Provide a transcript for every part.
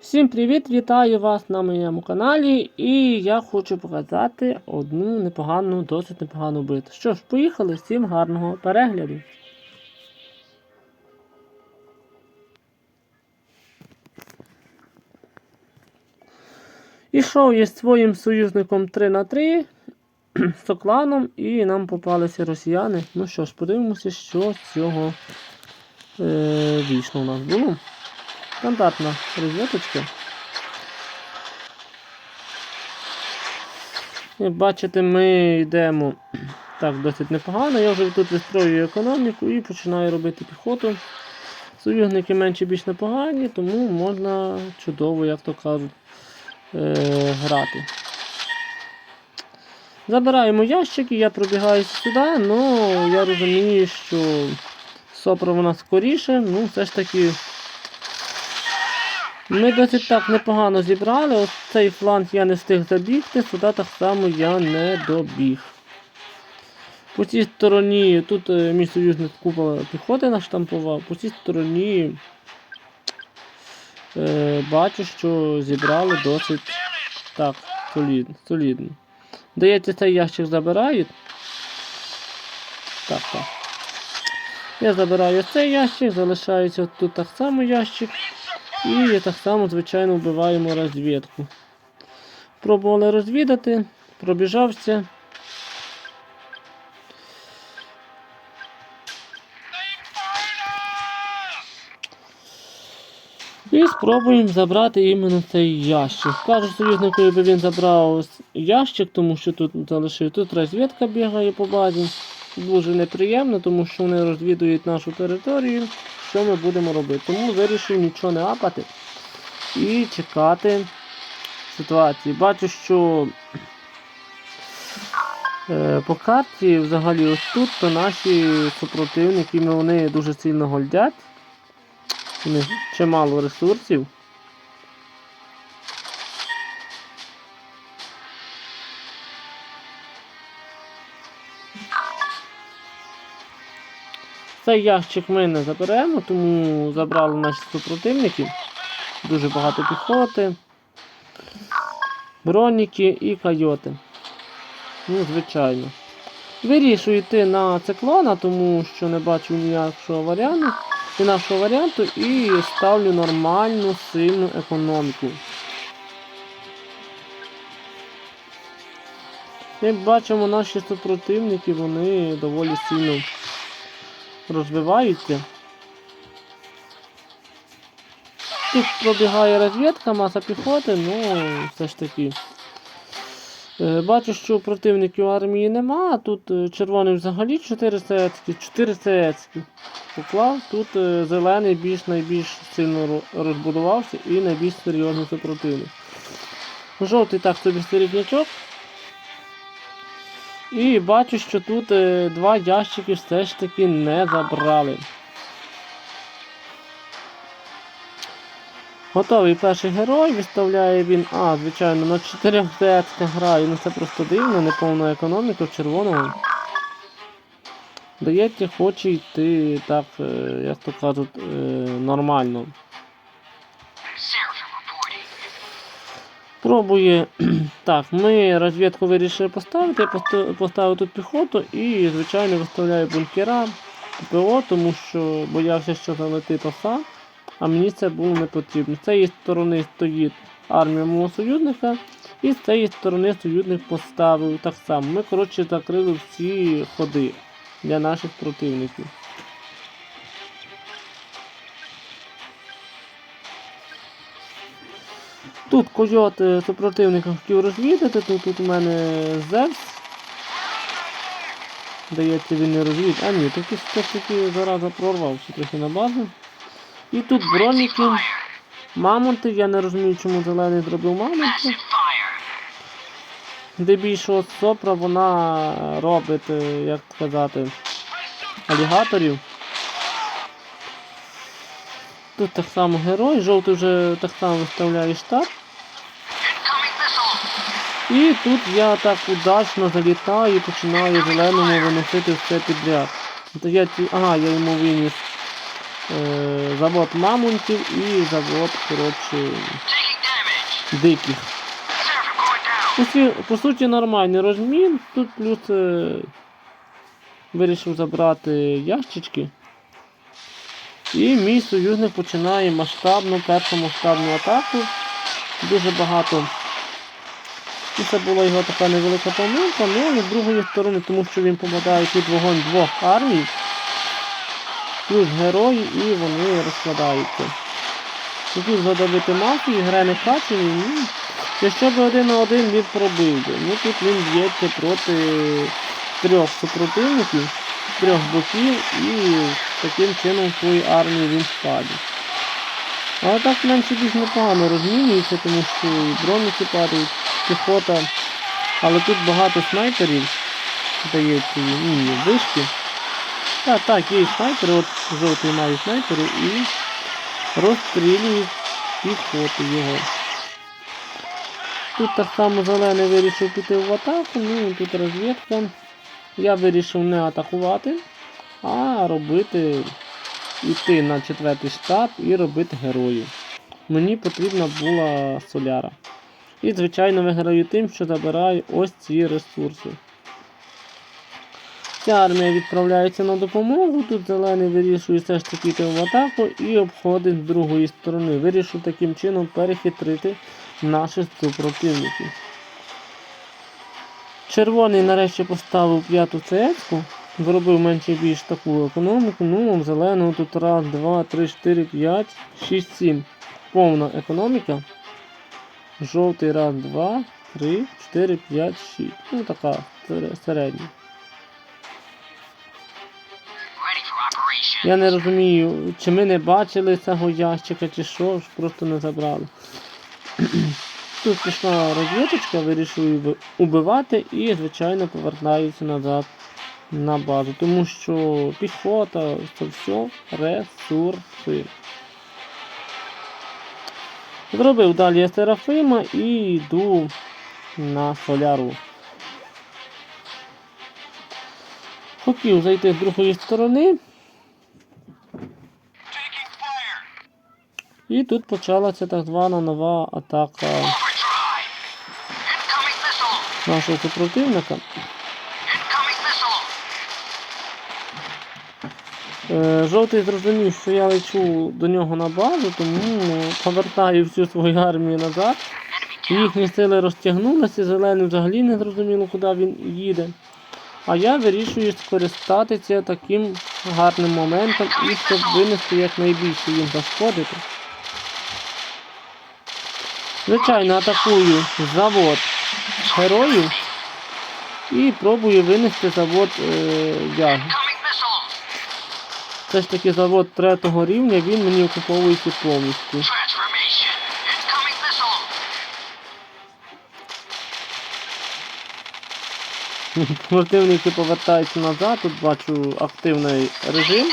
Всім привіт! Вітаю вас на моєму каналі. І я хочу показати одну непогану, досить непогану битву. Що ж, поїхали, всім гарного перегляду. Ішов я з своїм союзником 3 на 3 з Сокланом, і нам попалися росіяни. Ну що ж, подивимося, що з цього е, вийшло у нас було. Стандартна розвиточка. Як бачите, ми йдемо так досить непогано. Я вже тут вистроюю економіку і починаю робити піхоту. Союзники менше більш непогані, тому можна чудово, як то кажуть, е- грати. Забираємо ящики, я пробігаю сюди, але я розумію, що сопра вона скоріше, ну все ж таки. Ми досить так непогано зібрали. Ось цей фланг я не встиг забігти, сюди так само я не добіг. По цій стороні, тут е, мій союзник купа піхоти наштампував, по цій стороні е, бачу, що зібрали досить так, солідно. солідно. Дається, цей ящик забирають. Так, так. Я забираю цей ящик, залишається тут так само ящик. І так само, звичайно, вбиваємо розвідку. Пробували розвідати, пробіжався. І спробуємо забрати іменно цей ящик. Кажу союзнику, аби він забрав ящик, тому що тут залишив. Тут розвідка бігає по базі. Дуже неприємно, тому що вони розвідують нашу територію. Що ми будемо робити? Тому вирішив нічого не апати і чекати ситуації. Бачу, що е, по карті взагалі ось тут то наші супротивники ну, вони дуже сильно гольдять. У них чимало ресурсів. Цей ящик ми не заберемо, тому забрали наші супротивники. Дуже багато піхоти, броніки і койоти. Ну, звичайно. Вирішую йти на циклона, тому що не бачу ніякого варіанту, і нашого варіанту і ставлю нормальну сильну економіку. Як бачимо, наші супротивники вони доволі сильно розвиваються. Тут пробігає розвідка, маса піхоти, ну все ж таки. Е, Бачу, що противників армії нема, тут е, червоний взагалі 4 сецьки, 4 сецьки поклав, тут е, зелений більш найбільш сильно розбудувався і найбільш серйозний супротивник. Жовтий так собі середнячок. І бачу, що тут е, два ящики все ж таки не забрали. Готовий перший герой, виставляє він, а, звичайно, на 4 ДСК грає, ну це просто дивно, неповна економіка в червоному. Даєте, хоче йти так, е, як то кажуть, е, нормально. Пробує. Так, ми розвідку вирішили поставити, я поставив тут піхоту і, звичайно, виставляю бункера ППО, тому що боявся, що залетить оса, а мені це було не потрібно. З цієї сторони стоїть армія мого союзника, і з цієї сторони союзник поставив так само. Ми, коротше, закрили всі ходи для наших противників. Тут койот е, супротивника хотів розвідати, тут, тут у мене Зевс. Дається він не розвід. А ні, тут все ж таки зараза прорвався трохи на базу. І тут броніки. Мамонти, я не розумію, чому зелений зробив мамонти. Де більшого сопра вона робить, е, як сказати, алігаторів. Тут так само герой, жовтий вже так само виставляє штаб. І тут я так удачно залітаю і починаю зеленому виносити все підряд. То я ці... Ага, я йому виніс е, завод мамонтів і завод, коротше, диких. По, суті, нормальний розмін. Тут плюс е, вирішив забрати ящички. І мій союзник починає масштабну, першу масштабну атаку. Дуже багато. І це була його така невелика помилка, ну але з другої сторони, тому що він попадає під вогонь двох армій, плюс герої, і вони розкладаються. Хотів задавити мафію, гра не качені, ну, якщо б один на один він пробив би. Ну тут він б'ється проти трьох супротивників, трьох боків і таким чином в своїй армії він спадає. Але так менше більш непогано розмінюється, тому що і броніки падають, піхота. Але тут багато снайперів, здається, є, ні, ні, вишки. Так, так, є і снайпери, от жовтий має снайпери і розстрілюють піхоту його. Тут так само зелений вирішив піти в атаку, ну тут розвідка. Я вирішив не атакувати, а робити, йти на четвертий штаб і робити героїв. Мені потрібна була соляра. І, звичайно, виграю тим, що забираю ось ці ресурси. Ця армія відправляється на допомогу. Тут зелений вирішує все ж таки в атаку і обходить з другої сторони. Вирішив таким чином перехитрити наших супротивників. Червоний нарешті поставив п'яту цецьку, зробив менше більш таку економіку. Ну, зеленого тут раз, два, три, чотири, п'ять, шість, сім. Повна економіка. Жовтий раз, два, три, чотири, п'ять, шість. Ну така середня. Я не розумію, чи ми не бачили цього ящика, чи що, просто не забрали. Тут пішла розвідочка, вирішив її ви- убивати і, звичайно, повертаюся назад на базу. Тому що піхота це все ресурси. Зробив далі Серафима і йду на соляру. Хотів зайти з другої сторони. І тут почалася так звана нова атака нашого супротивника. Е, Жовтий зрозумів, що я лечу до нього на базу, тому повертаю всю свою армію назад. Їхні сили розтягнулися, зелений взагалі не зрозуміло, куди він їде. А я вирішую скористатися таким гарним моментом і щоб винести якнайбільше їм зашкодити. Звичайно, атакую завод героїв і пробую винести завод е, яги. Це ж таки завод третього рівня, він мені окуповується повністю. Противники повертаються назад, тут бачу активний режим.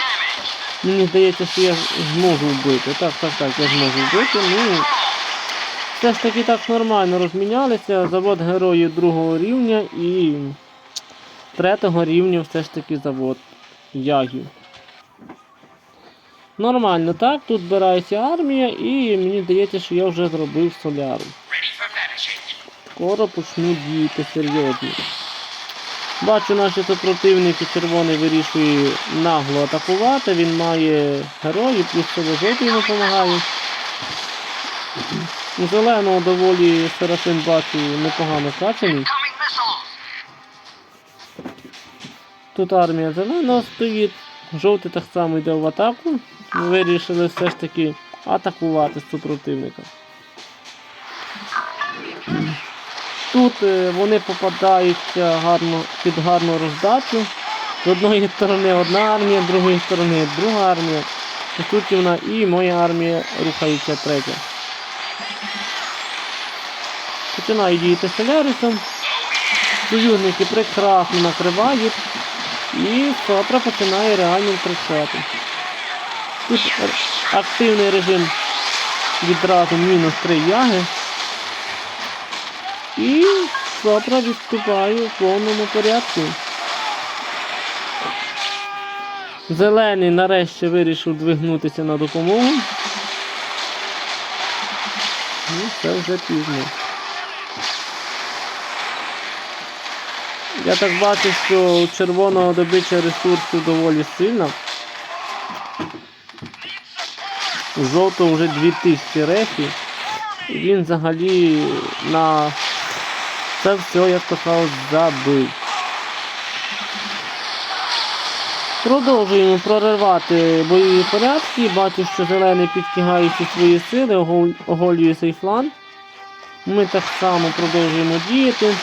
Мені здається, що я зможу вбити. Так, так, так, я зможу вбити. Ну, все ж таки так нормально розмінялися. Завод героїв другого рівня і третього рівня все ж таки завод ягів. Нормально, так, тут збирається армія і мені здається, що я вже зробив соляру. Скоро почну діяти серйозно. Бачу, наші супротивники червоний вирішує нагло атакувати. Він має героїв, плюс себе жовтий йому допомагає. Зеленого доволі Серафим бачу непогано качаний. Тут армія зеленого стоїть. Жовтий так само йде в атаку. Ми вирішили все ж таки атакувати супротивника. Тут е, вони попадаються гарно, під гарну роздачу. З одної сторони одна армія, з другої сторони друга армія. Суті вона і моя армія рухається третя. Починаю діяти солярисом. Союзники прекрасно накривають. І Сопра починає реально втрачати. Тут активний режим відразу мінус 3 яги. І Сопра відступає в повному порядку. Зелений нарешті вирішив двигнутися на допомогу. Ну, це вже пізно. Я так бачу, що у червоного добича ресурсів доволі сильна. У жовтого вже 2000 рефі. Він взагалі на це все, як то кажуть, забив. Продовжуємо проривати бойові порядки. Бачу, що зелений підтягає всі свої сили, оголює цей фланг. Ми так само продовжуємо діяти.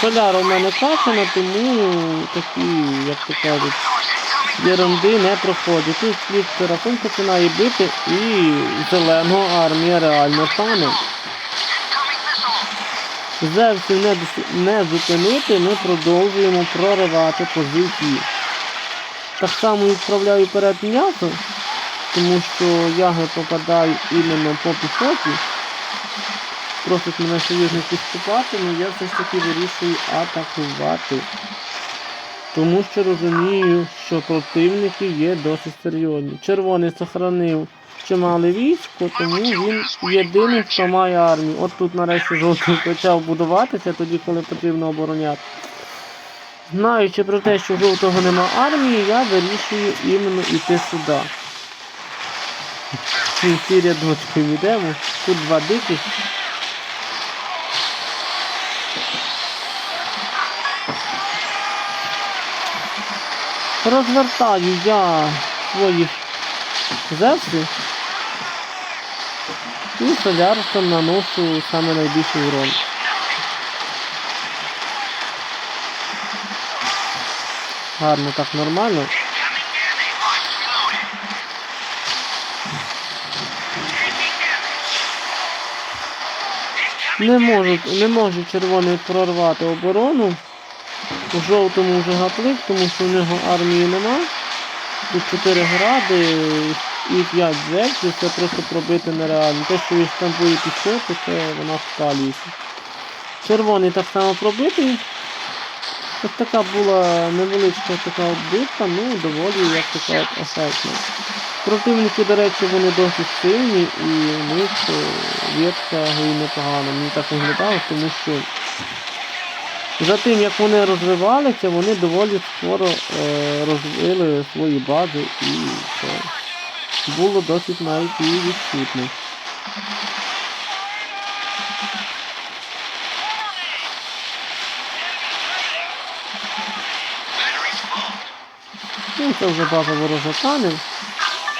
Соляра у мене качана, тому такі, як то кажуть, ерунди не проходять. Тут слід Серафим починає бити і зеленого армія реально тане. Зевсів не, не зупинити, ми продовжуємо проривати позиції. Так само відправляю вперед м'ясо, тому що яги попадають іменно по піхоті. Просить мене союзники вступати, але я все ж таки вирішую атакувати. Тому що розумію, що противники є досить серйозні. Червоний сохранив чимале військо, тому він єдиний, хто має армію. От тут нарешті жовтий почав будуватися, тоді, коли потрібно обороняти. Знаючи про те, що жовтого нема армії, я вирішую іменно йти сюди. Всі рядочком йдемо. Тут два диких. Розвертаю я своїх зевсів і солярством наношу саме найбільший урон. Гарно, так нормально. Не можуть, не може червоний прорвати оборону. У жовтому вже гаплик, тому що в нього армії нема. Тут 4 гради і 5 зерків, це просто пробити нереально. Те, що він штампує піхоту, це вона спалюється. Червоний так само пробитий. Ось така була невеличка така битва, ну доволі, як така ефектна. Противники, до речі, вони досить сильні і у них е, ветка гує непогано. Мені так виглядало, тому що за тим, як вони розвивалися, вони доволі скоро е, розвили свої бази і це було досить навіть і відчутно. Ну, це вже база ворожатанів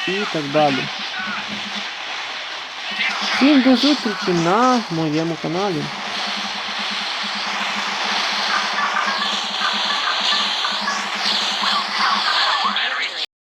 і так далі. Всім до зустрічі на моєму каналі.